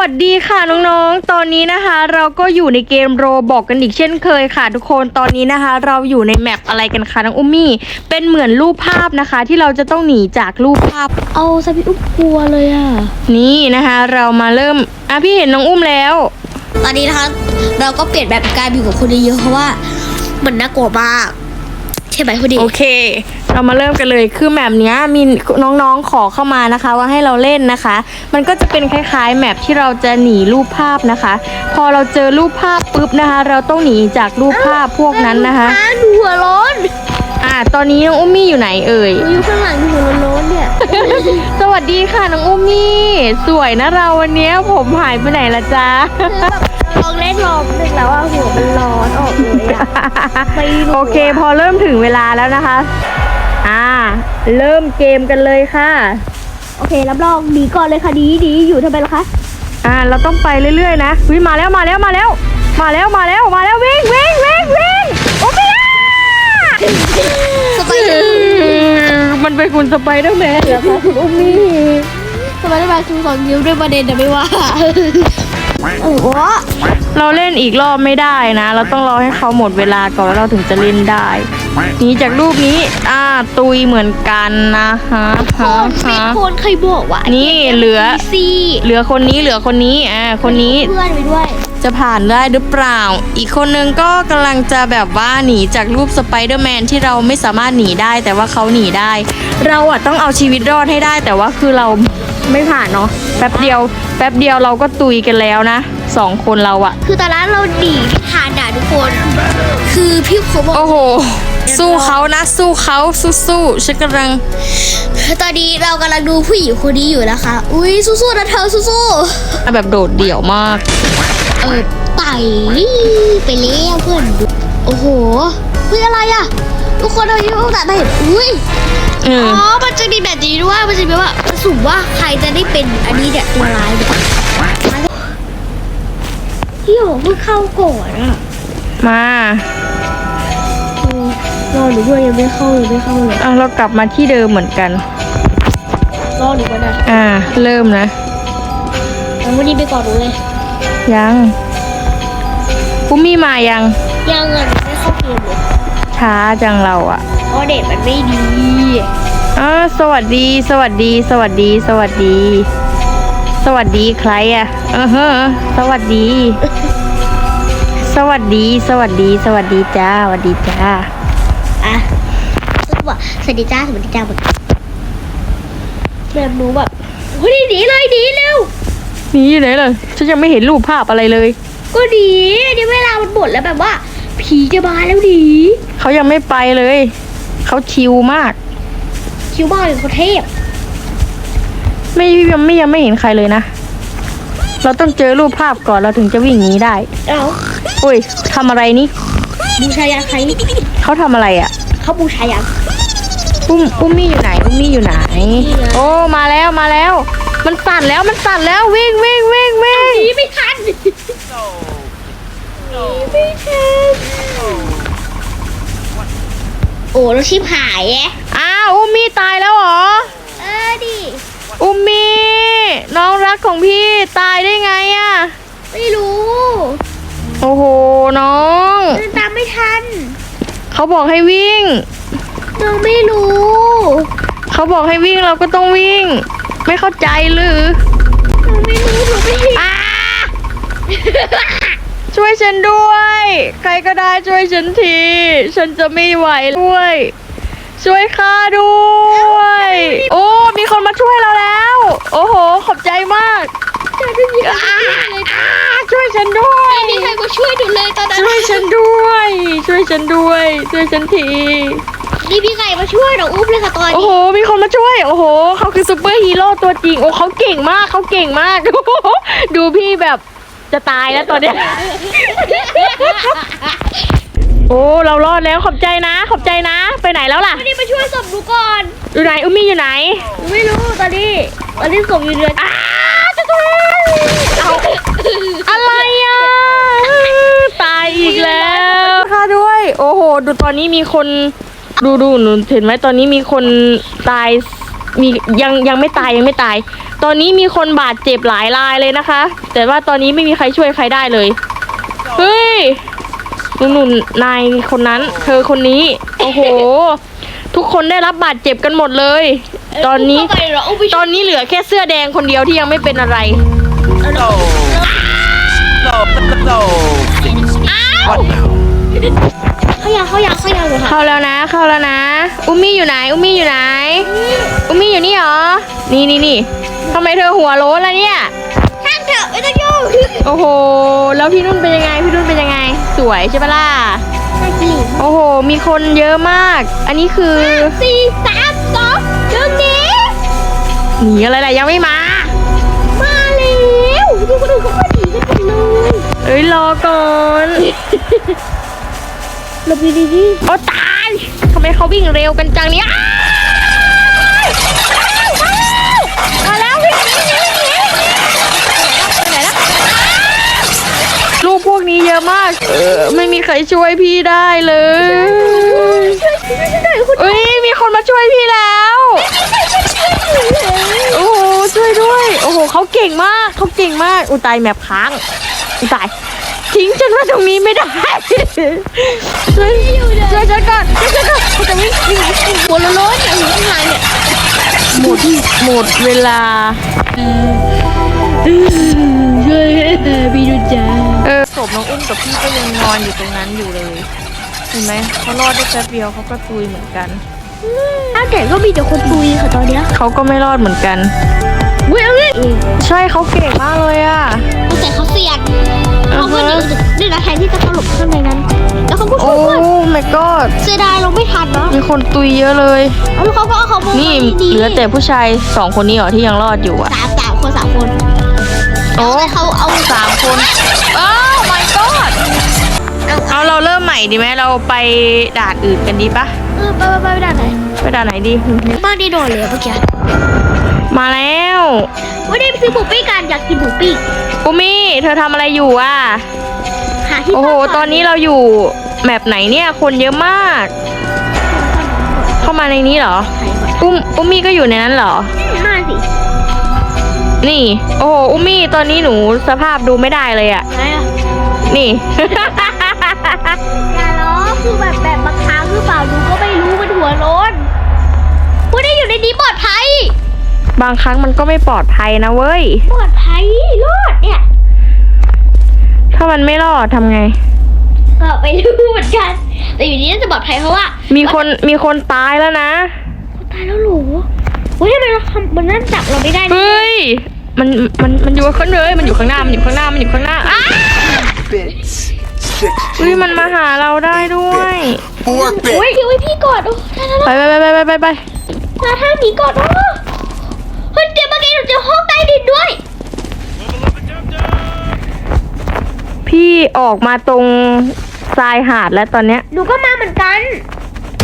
วัสดีค่ะน้องๆ ตอนนี้นะคะ เราก็อยู่ในเกมโรบอกกันอีกเช่นเคยค่ะ ทุกคน ตอนนี้นะคะ เราอยู่ในแมปอะไรกันคะน้องอุ้มมี่ เป็นเหมือนรูปภาพนะคะ ที่เราจะต้องหนีจากรูปภาพ เอาซะพี่อุ้มกลัวเลยอะ นี่นะคะ เรามาเริ่ม อะพี่เห็นน้องอุ้มแล้ว ตอนนี้นะคะ เราก็เปลี่ยนแบบกลายเป็นอยู่กับคนเยอะๆเพราะว่ามันน่ากลัวมากใช่ไหมคุณดีโอเค เรามาเริ่มกันเลย คือแมปเนี้ยมีน้องๆขอเข้ามานะคะ ว่าให้เราเล่นนะคะ มันก็จะเป็นคล้ายๆแมปที่เราจะหนีรูปภาพนะคะ พอเราเจอรูปภาพปุ๊บนะคะ เราต้องหนีจากรูปภาพพวกนั้นนะคะอ้าวหนูหัวร้อนอ่าตอนนี้น้องอุ้มมี่อยู่ไหนเอ่ยหนูอยู่ข้างหลังหนูหัวร้อนเนี่ย สวัสดีค่ะน้องอุ้มมี่ สวยนะเราวันเนี้ยผมหายไปไหนละจ๊ะลองเล่นรอบนึงแล้วว่าหัวมันร้อนออกเลยอะไม่รู้โอเคพอเริ่มถึงเวลาแล้วนะคะ อ่า เริ่มเกมกันเลยค่ะ โอเครับรองดีก่อนเลยค่ะดีดีอยู่ทำไมล่ะคะอ่า เราต้องไปเรื่อยๆนะวิมาแล้วมาแล้วมาแล้ว มาแล้วมาแล้วมาแล้ววิ่งวิ่งวิ่งวิ่งโอ้ไม่ได้สไปเดอร์มันเป็นคุณสไปเดอร์แมนเหรอคะคุณอุ้มมี่สไปเดอร์แมนชูสองนิ้วด้วยประเด็นแต่ไม่ว่าโอ้โหเราเล่นอีกรอบไม่ได้นะ เราต้องรอให้เขาหมดเวลาก่อนแล้วเราถึงจะเล่นได้ห นี่จากรูปนี้ อ่า ตุยเหมือนกันนะฮะโคฮะนมีฮะคนเคยบอกว่า นี่เหลือซีเหลือคนนี้เหลือคนนี้ อ่า คนนี้ เพื่อนไปด้วย จะผ่านได้หรือเปล่า อีกคนนึงก็กำลังจะแบบว่าหนีจากรูปสไปเดอร์แมนที่เราไม่สามารถหนีได้ แต่ว่าเขาหนีได้ เราอะต้องเอาชีวิตรอดให้ได้ แต่ว่าคือเราไม่ผ่านเนาะ แป๊บเดียว แป๊บเดียวเราก็ตุยกันแล้วนะสองคนเราอะคือตอนนั้นเราหนีไม่ทันอะทุกคน คือพี่เขาบอกโอ้โห สู้เขานะสู้เขาสู้สู้ๆฉันกำลัง ตอนนี้เรากำลังดูผู้หญิงคนนี้อยู่นะคะ อุ้ยสู้ๆนะเธอสู้แบบโดดเดี่ยวมากๆเออไต่ไปแล้วเพื่อนดูโอ้โหเฮ้ยอะไรอะ ทุกคนเราอยู่ตั้งแต่เห็นอุ้ยเออ๋ออมันจะมีแบบนี้ด้วย มันจะมีว่ามันสุ่มว่าใครจะได้เป็นอันนี้เนี่ยตัวร้ายเนี่ยพี่โหเพิ่งเข้าก่อนอะ มา รอหนูด้วยยังไม่เข้าเลยไม่เข้าเลยเอาเรากลับมาที่เดิมเหมือนกัน รอหนูก่อนนะอ่า เริ่มนะงั้นวันนี้ไปก่อนหนูเลย ยังปุ้มมี่มายังยังอะหนูไม่เข้าเกมเลยช้าจังเราอะเพราะเด็กมันไม่ดีอ่าสวัสดี สวัสดี สวัสดี สวัสดี สวัสดีใครอะเออเฮอสวัสดี สวัสดี สวัสดี สวัสดีจ้า สวัสดีจ้า อะก็บอกสวัสดีจ้าสวัสดีจ้าหมดแบบหนูแบบเฮ้ยหนีเลยหนีเร็วนี่อยู่ไหนเลยฉันยังไม่เห็นรูปภาพอะไรเลย ก็หนีเดี๋ยวเวลามันหมดแล้วแบบว่า ผีจะมาแล้วหนีเขายังไม่ไปเลย เขาชิลมาก คิวบ้าหรือเขาเทพไม่ยังไม่ยังไม่เห็นใครเลยนะ เราต้องเจอรูปภาพก่อนเราถึงจะวิ่งหนีได้ เอ้าอุ้ยทำอะไรนี่ บูชายันใคร เขาทำอะไรอะเขาบูชายันอุ้มอุ้มมี่อยู่ไหนอุ้มมี่อยู่ไหนนี่ไง โอ้มาแล้วมาแล้ว มันสั่นแล้วมันสั่นแล้ววิ่งวิ่งวิ่งวิ่งหนีไม่ทันหนีไม่ทันโอ้เราชิบหายแยะอ้าวอุ้มมี่ตายแล้วเหรอเออดิอุ้มมี่น้องรักของพี่ตายได้ไงอะไม่รู้โอ้โหน้อง เดินตามไม่ทัน เขาบอกให้วิ่ง เราไม่รู้ เขาบอกให้วิ่งเราก็ต้องวิ่ง ไม่เข้าใจหรือเราไม่รู้เราไม่เห็นอ้าช่วยฉันด้วย ใครก็ได้ช่วยฉันที ฉันจะไม่ไหวด้วย ช่วยข้าด้วย โอ้ มีคนมาช่วยเราแล้ว โอ้โห ขอบใจมาก จะไม่มีใครอ้ามาช่วยเลยอ้าช่วยฉันด้วยไม่มีใครมาช่วยหนูเลยตอนนั้นช่วยฉันด้วย ช่วยฉันด้วย ช่วยฉันที นี่พี่ไก่มาช่วยหนูอุ้มเลยค่ะตอนโอ้นี้โห มีคนมาช่วย โอ้โห เขาคือซูเปอร์ฮีโร่ตัวจริง โอ้เขาเก่งมาก เขาเก่งมากโอ้โหดูพี่แบบจะตายแล้วตอนเนี้ย โอ้ เรารอดแล้ว ขอบใจนะ ขอบใจนะ ไปไหนแล้วล่ะวันนี้มาช่วยศพหนูก่อนอยู่ไหน อุ้มมี่อยู่ไหน หนูไม่รู้ตอนนี้ตอนนี้ศพอยู่เรืออ้าจะตายเอา อะไรอะ ตายอีกแล้วค่ะด้วย โอ้โห ดูตอนนี้มีคน ดูดูหนูเห็นไหมตอนนี้มีคนตาย มียังยังไม่ตายยังไม่ตาย ตอนนี้มีคนบาดเจ็บหลายรายเลยนะคะ แต่ว่าตอนนี้ไม่มีใครช่วยใครได้เลย เฮ้ยหนุ่นนายคนนั้น เธอคนนี้ โอ้โห ทุกคนได้รับบาดเจ็บกันหมดเลย ตอนนี้ เข้าไปเหรอเอาไปตอนนี้เหลือแค่เสื้อแดงคนเดียวที่ยังไม่เป็นอะไร No. No. No. What now? เขาอยากเขาอยากเขาอยากเลยค่ะเข้าแล้วนะ เข้าแล้วนะ อุมมี่อยู่ไหน อุมมี่อยู่ไหน อุมมี่อยู่นี่เหรอ นี่นี่นี่ทำไมเธอหัวโล้นล่ะเนี่ยช่างเถอะไม่ต้องยุ่งโอ้โห แล้วพี่นุ่นเป็นยังไง พี่นุ่นเป็นยังไง สวยใช่ปะล่ะน่ากิน โอ้โห มีคนเยอะมาก อันนี้คือสี่สามสองหนึ่งหนี้หนีอะไรล่ะยังไม่มา มาแล้วดูคนอื่นเขาก็หนีกันหมดเลยเอ้ยรอก่อนหลบดีดีโอ้ตายทำไมเขาวิ่งเร็วกันจังเนี่ยอ้ายมาแล้ววิ่งหนีวิ่งหนีวิ่งหนีไปไหนละลูกพวกนี้เยอะมาก เออ ไม่มีใค รช่วยพี่ได้เลยช่วยช่วยช่วยคุณเอ้ยมีคนมาช่วยพี่แล้วโอ้โหช่วยด้วย โอ้โหเขาเก่งมากเขาเก่งมากอุยตายแมปค้างอุยตายทิ้งฉันไว้ตรงนี้ไม่ได้ช่วยช่วยฉันก่อนช่วยฉันก่อนเขาจะวิ่งวิ่งวิ่งหัวโล้นๆอย่างนี้ทำไงเนี่ยหมดหมดเวลาช่วยพี่ดูจ้าเออศ พน้องอุ้มกับพี่ก็ยังนอนอยู่ตรงนั้นอยู่เลย เห็นไหมเขารอดได้แป๊บเดียวเขาก็ตุยเหมือนกันอ้าวแต่ก็มีแต่คนตุยค่ะตอนเนี้ยเขาก็ไม่รอดเหมือนกันเว้ยเอาเลยใช่เขาเก่งมากเลยอะแต่เขาเสี่ยงอ่าเขาฮะก็หนีด้วยนะแทนที่จะตลบข้างในนั้น แล้วเขาก็ช่โอ้วยเพื่อน my god เสียดายเราไม่ทันเนาะมีคนตุยเยอะเลยแล้วเขาก็เอาเขามานี่ดีๆเหลือแต่ผู้ชายสองคนนี้เหรอที่ยังรอดอยู่อะสามสามคนสามคนโอ้แต่เขาเอาสามคนอ้าว my god เอาเราเริ่มใหม่ดีไหมเราไปด่านอื่นกันดีปะเออไปไปไปไปด้านไหนไปด่านไหนดี บ้านดีโดนเลยเมื่อกี้มาแล้วไม่ได้ไปซื้อหมูปิ้งกันอยากกินหมูปิ้งอุมี่เธอทำอะไรอยู่อะหาที่โอ้โหซ่ก่ตอนนี้เราอยู่แมปไหนเนี่ยคนเยอะมาก เข้ามาในนี้เหรอไหนก่อนอุ้มอุมมี่ก็อยู่ในนั้นเหรอน่าสินี่ โอ้โหอุมมี่ตอนนี้หนูสภาพดูไม่ได้เลยอะไหน อะนี่อย่าล้อคือแบบแบบบางครั้งหรือเปล่าดูก็ไม่รู้มันหัวโล้นไม่ได้อยู่ในนี้ปลอดภัยบางครั้งมันก็ไม่ปลอดภัยนะเว้ย ปลอดภัยรอดเนี่ย ถ้ามันไม่รอดทำไง ก็ไม่รู้เหมือนกัน แต่อยู่นี้น่าจะปลอดภัยเพราะว่า มีคนมีคนตายแล้วนะ ตายแล้วเหรอเฮ้ยทำไมเราทำมันนั่นจับเราไม่ได้นะเฮ้ย มันมันมันอยู่ข้างเลยมันอยู่ข้างหน้า มันอยู่ข้างหน้า มันอยู่ข้างหน้าอ้า Bits. Six. อุ้ยมันมาหาเราได้ด้วย Four โอ้ย bits. เดี๋ยวไว้พี่กอดโอ้ท่านท่านไปไปไปไปไปไปท่านท่านหนีกอดโอ้เฮ้ยเดี๋ยวเมื่อกี้หนูเจอห้องใต้ดินด้วย พี่ออกมาตรงทรายหาดแล้วตอนเนี้ยหนูก็มาเหมือนกัน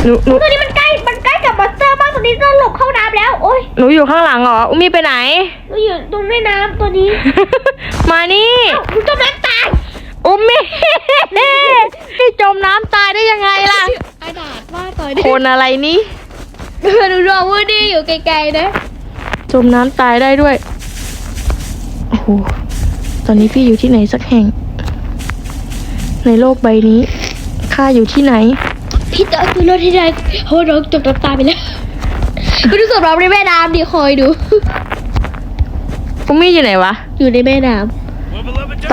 หนูหนูตัวนี้มันใกล้ มันใกล้กับมอนสเตอร์มากตอนนี้ต้องหลบเข้าน้ำแล้ว โอ้ยหนูอยู่ข้างหลังเหรออุ้มมี่ไปไหนหนูอยู่ตรงแม่น้ำตัวนี้ มานี่เอ้าหนูจมน้ำตาย อุ้มมี่พี่จมน้ำตายได้ยังไงล่ะกระดาษว่าต่อยคนอะไรนี่หนูรอวูดดี้อยู่ไกลๆนะ จมน้ำตายได้ด้วย โอ้โห ตอนนี้พี่อยู่ที่ไหนสักแห่ง ในโลกใบนี้ ข้าอยู่ที่ไหน พี่เต๋อตัวรถที่ใดโอ้น้องจมน้ำตายไปแล้วไปดูศพเราในแม่น้ำดิคอยดูอุ้มมี่อยู่ไหนวะ อยู่ในแม่น้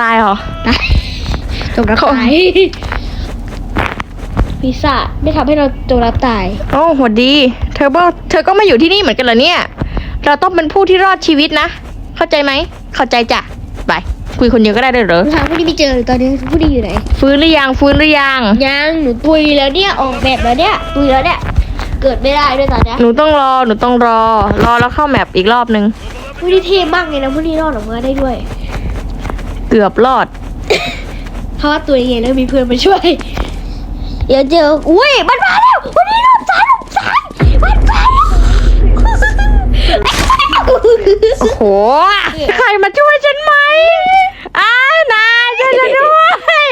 ตายเหรอำตาย จมน้ำตายพิซซ่าได้ทำให้เราจมน้ำตาย โอ้โหดดี เธอบอกเธอก็มาอยู่ที่นี่เหมือนกันเหรอเนี่ย เราต้องเป็นผู้ที่รอดชีวิตนะ เข้าใจไหม เข้าใจจ้ะ ไป คุยคนเดียวก็ได้ด้วยเหรอหนูถามผู้นี้ไม่เจอเลยตอนนี้ผู้นี้อยู่ไหน ฟื้นหรือยัง ฟื้นหรือยัง ยัง หนูตุยแล้วเนี่ย ออกแบบแล้วเนี่ย ตุยแล้วเนี่ย เกิดไม่ได้ด้วยตอนเนี้ยหนูต้องรอ หนูต้องรอ รอแล้วเข้าแมปอีกรอบนึงผู้นี้เท่มากเลยนะผู้นี้รอดออกมาได้ด้วย เกือบรอดเพ ราะว่าตัวเองแล้วมีเพื่อนมาช่วย เดี๋ยวเจออุ้ยมันมาแล้ววันนี้หลบซ้ายหลบซ้ายมันมาแล้วโอ้โหใครมาช่วยฉันไหมอ้านายช่วยฉันด้วย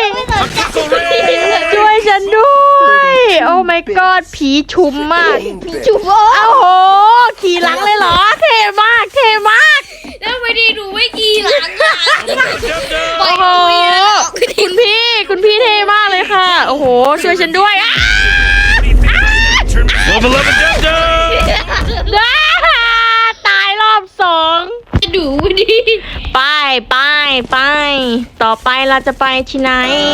ช่วยฉันด้วยโอ้ my god ผีชุมมากจุ๊บโอ้โอ้โหขี่หลังเลยเหรอเท่มากเท่มาก ดีหนูไม่กี่หลังอะปล่อย โอ้ ห โห นูอย่างนั้นเหรอ คุณพี่ คุณพี่เท่มากเลยค่ะ โอ้โห ช่วยฉันด้วยอะ Level 11 Dum Dum! อ้าตายรอบสองหนูไม่ดีไปไปไปต่อไปเราจะไปที่ไหน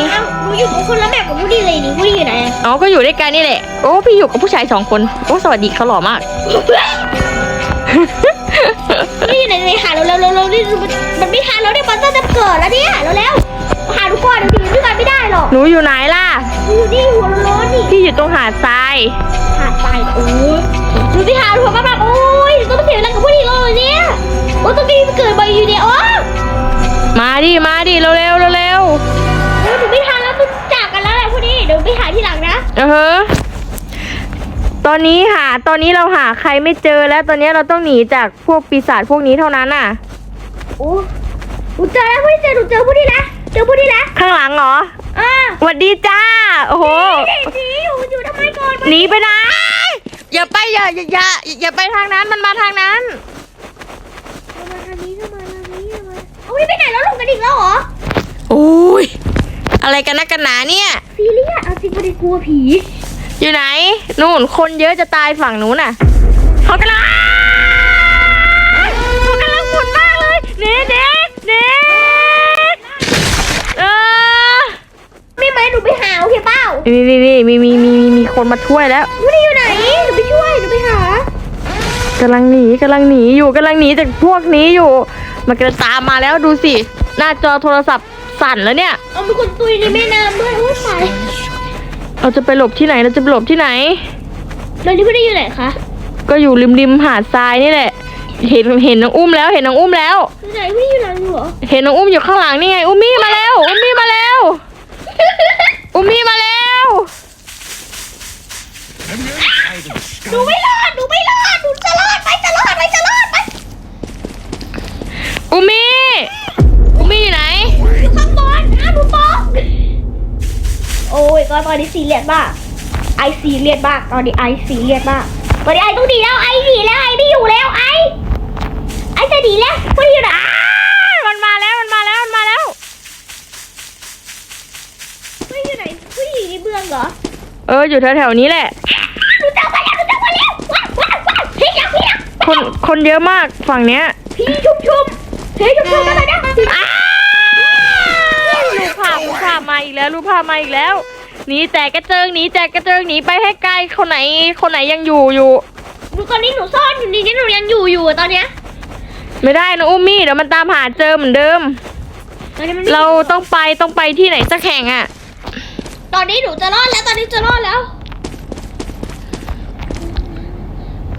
เอ้าหนูอยู่กับคนละแบบกับผู้ดีเลยนี่ผู้ดีอยู่ไหนอะอ๋อก็อยู่ด้วยกันนี่แหละโอ้พี่อยู่กับผู้ชายสองคนโอ้สวัสดีเขาหล่อมากผู้ดีอยู่ไหนไปหาเราเร็วเร็วเร็วนี่มันมันไม่ทันแล้วเนี่ยมันต้องจะเกิดแล้วเนี่ยเร็วเร็ว มาหาทุกคนเดี๋ยวทีด้วยกันไม่ได้หรอกหนูอยู่ไหนล่ะอยู่นี่หัวร้อนๆนี่พี่อยู่ตรงหาดทราย หาดทรายโอ้ยดูที่หาดหัวกระบะโอ้ยต้องมาเสียเวลากับผู้ดีเลยเนี่ยโอ้ยต้องมีเกิดมาอยู่เนี่ยโอ้มาดิ มาดิ เร็วเร็วเร็วเร็วเออหนูไม่ทันแล้วต้องจากกันแล้วแหละผู้ดีเดี๋ยวไปหาที่หลังนะเออฮะตอนนี้หา ตอนนี้เราหาใครไม่เจอแล้ว ตอนนี้เราต้องหนีจากพวกปีศาจพวกนี้เท่านั้นน่ะ โอ้หนูเจอแล้วผู้ดีเจอหนูเจอผู้ดีแล้ว เจอผู้ดีแล้วข้างหลังเหรออ่าสวัสดีจ้า โอ้โห เด็กดีอยู่อยู่ทำไมก่อนหนีไปไหนอย่าไปอย่าอย่าอย่าอย่าไปทางนั้น มันมาทางนั้น มาทางนี้มาทางนี้มาโอ้ยไปไหนแล้วลงกันอีกแล้วเหรอโอ้ย อะไรกันนักกันหนาเนี่ย ซีเรียสเอาจริงไม่ได้กลัวผีอยู่ไหน นู่น คนเยอะจะตายฝั่งนู้นน่ะ เขากำลังเขากำลังหมุนมากเลยเน็ตเน็ตเน็ตเออ ไม่ไหมหนูไปหาโอเคเปล่า นี่นี่นี่มีมีมีมีมีคนมาช่วยแล้วผู้ดีอยู่ไหนหนูไปช่วยหนูไปหากำลังหนีกำลังหนีอยู่กำลังหนีจากพวกนี้อยู่ มันกำลังตามมาแล้วดูสิ หน้าจอโทรศัพท์สั่นแล้วเนี่ย เอามีคนตุยในแม่น้ำด้วยโอ้ยตายเราจะไปหลบที่ไหนเราจะไปหลบที่ไหน แล้วนี่ผู้ดีอยู่ไหนคะก็อยู่ริมริมหาดทรายนี่แหละ เห็นเห็นน้องอุ้มแล้ว เห็นน้องอุ้มแล้ว อยู่ไหนผู้ดีอยู่ไหนหนูเหรอเห็นน้องอุ้มอยู่ข้างหลังนี่ไงอุ้มมี่มาแล้วอุ้มมี่มาแล้ว อุ้มมี่มาแล้วหนูไม่รอดหนูไม่รอดหนูจะรอดไปจะรอดไปจะรอดไปอุ้มมี่อุ้มมี่อยู่ไหนอยู่ข้างบนอ้าวหนูตกโอ้ยก็ตอนนี้ซีเรียสมากไอซีเรียสมากตอนนี้ไอซีเรียสมากตอนนี้ไอต้องดีแล้วไอหนีแล้วไอไม่อยู่แล้วไอไอ อออยู่แถวๆนี้แหละ หนูจับมาแล้วหนูจับมาแล้วว้าวว้าวว้าวพี่ยักษ์พี่ยักษ์คนคนเยอะมากฝั่งเนี้ย พี่ชุบชุบพี่ชุบชุบอะไรนะอ้าวรูปภาพรูปภาพมาอีกแล้วรูปภาพมาอีกแล้วหนีแตกกระเจิงหนีแตกกระเจิงหนีไปให้ไกลคนไหนคนไหนยังอยู่อยู่ หนูตอนนี้หนูซ่อนอยู่นี่นี่หนูยังอยู่อยู่ตอนเนี้ยไม่ได้นะอุ้มมี่เดี๋ยวมันตามหาเจอเหมือนเดิม ตอนนี้มันไม่เราต้องไปต้องไปที่ไหนสักแห่งอะ ตอนนี้หนูจะรอดแล้ว ตอนนี้จะรอดแล้ว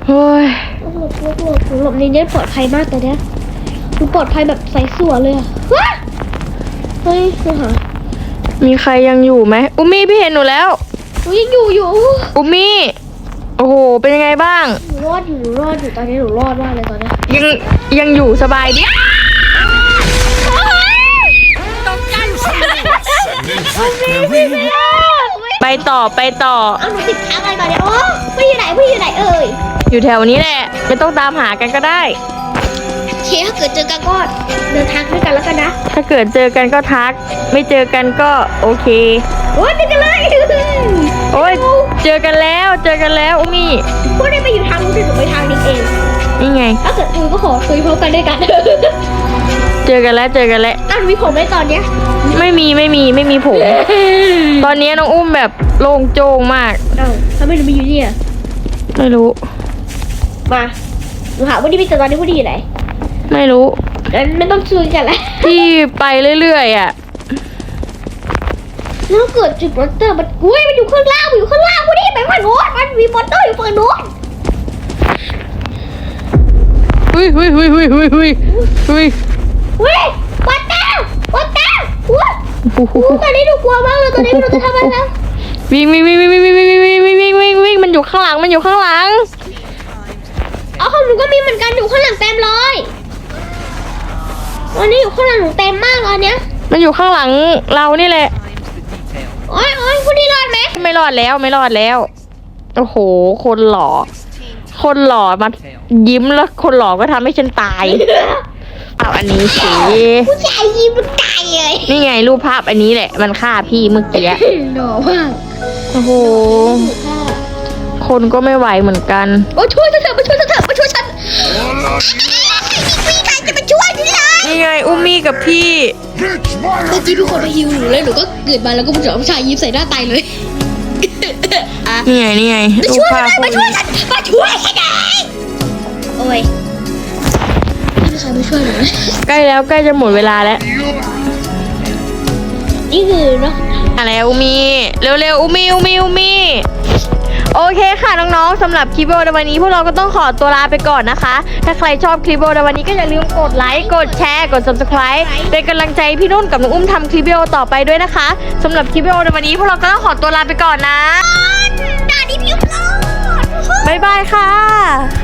เฮ้ยหลบหลบหลบหลบหลบในนี้ปลอดภัยมากตอนเนี้ยหนูปลอดภัยแบบใส่สัวเลยอะวะเฮ้ยคือหามีใครยังอยู่ไหมอุ้มมี่พี่เห็นหนูแล้ว หนูยังอยู่อยู่อุ้มมี่โอ้โหเป็นยังไงบ้าง หนูรอดอยู่หนูรอดอยู่ตอนนี้หนูรอดมากเลยตอนเนี้ยยังยังอยู่สบายดี ไปต่อไปต่อ เอาหนูติดค้างอะไรตอนเนี้ยโอ้พี่อยู่ไหนพี่อยู่ไหนเอ่ยอยู่แถวนี้แหละ ไม่ต้องตามหากันก็ได้เคถ้าเกิดเจอกันก็เดินทางด้วยกันแล้วกันนะถ้าเกิดเจอกันก็ทัก ไม่เจอกันก็โอเค โอ้ยเจอกันเลยโอ้ยเจอกันแล้วเจอกันแล้วอุ้มมี่พวกนี้ไปอยู่ทางนู้นแต่หนูไปทางนี้เอง นี่ไง ถ้าเกิดตุยก็ขอตุยพร้อมกันด้วยกัน เจอกันแล้วเจอกันแล้วอ้าวหนูมีผมไหมตอนเนี้ยไม่มีไม่มีไม่มีผม ตอนนี้น้องอุ้มแบบโล่งโจ้งมาก เอ้าทำไมหนูมาอยู่เนี่ย ไม่รู้ มาหนูหาวันนี้พี่จะตอนนี้วันนี้อยู่ไหนไม่รู้ งั้นไม่ต้องช่วยกันแล้วพี่ไปเรื่อยๆอะ แล้วเกิดจุดมอนเตอร์มันอุ้ยมันอยู่ข้างล่างมันอยู่ข้างล่างวันนี้ไปฝั่งโน้นมันมีมอนเตอร์อยู่ฝั่งโน้นหุยหุยหุยหุยหุยหุยหุย อุ้ยมอนเตอร์มอนเตอร์อุ้ยโอ้โหอุ้ยตอนนี้หนูกลัวมากเลยตอนนี้ไม่รู้จะทำอะไรแล้ววิ่งวิ่งวิ่งวิ่งวิ่งวิ่งวิ่งวิ่งวิ่งวิ่งวิ่งวิ่งมันอยู่ข้างหลังมันอยู่ข้างหลังเอาของหนูก็มีเหมือนกันอยู่ข้างหลังเต็มเลยวันนี้อยู่ข้างหลังหนูเต็มมากเลยอันเนี้ยมันอยู่ข้างหลังเรานี่แหละโอ้ยโอ้ยคุณนี่รอดไหมไม่รอดแล้วไม่รอดแล้วโอ้โห คนหล่อคนหล่อมายิ้มแล้วคนหล่อก็ทำให้ฉันตาย เอาอันนี้สิผู้ชายยิ้มตายเลยนี่ไงรูปภาพอันนี้แหละ มันฆ่าพี่เมื่อกี้หล่อมากโอ้โหคนก็ไม่ไหวเหมือนกันโอ้ช่วยฉันเถอะมาช่วยฉันเถอะมาช่วยฉันมีใครจะมาช่วยฉันเลยนี่ไงอุ้มมี่กับพี่เมื่อกี้ทุกคนมาฮิวหนูเลยหนูก็เกิดมาแล้วก็ผู้ชายผู้ชายยิ้มใส่หน้าตายเลยอะนี่ไงนี่ไงมารูช่ปวยภาฉัพนมาช่วยฉันมาช่วยฉันเลย ม่มีใครมาช่วยหนูเลยใกล้แล้วใกล้จะหมดเวลาแล้วนี่คือเนาะมาแล้วอุมีเร็วๆอุมีอุมีอุมีโอเคค่ะน้องๆสำหรับคลิปวิดีโอในวันนี้ พวกเราก็ต้องขอตัวลาไปก่อนนะคะ ถ้าใครชอบคลิปวิดีโอในวันนี้ก็อย่าลืมกดไลค์กดแชร์กด subscribe เป็นกำลังใจให้พี่นุ่นกับน้องอุ้มทำคลิปวิดีโอต่อไปด้วยนะคะสำหรับคลิปวิดีโอในวันนี้ พวกเราก็ต้องขอตัวลาไปก่อนนะด่านี่พี่รอดบ๊ายบายค่ะ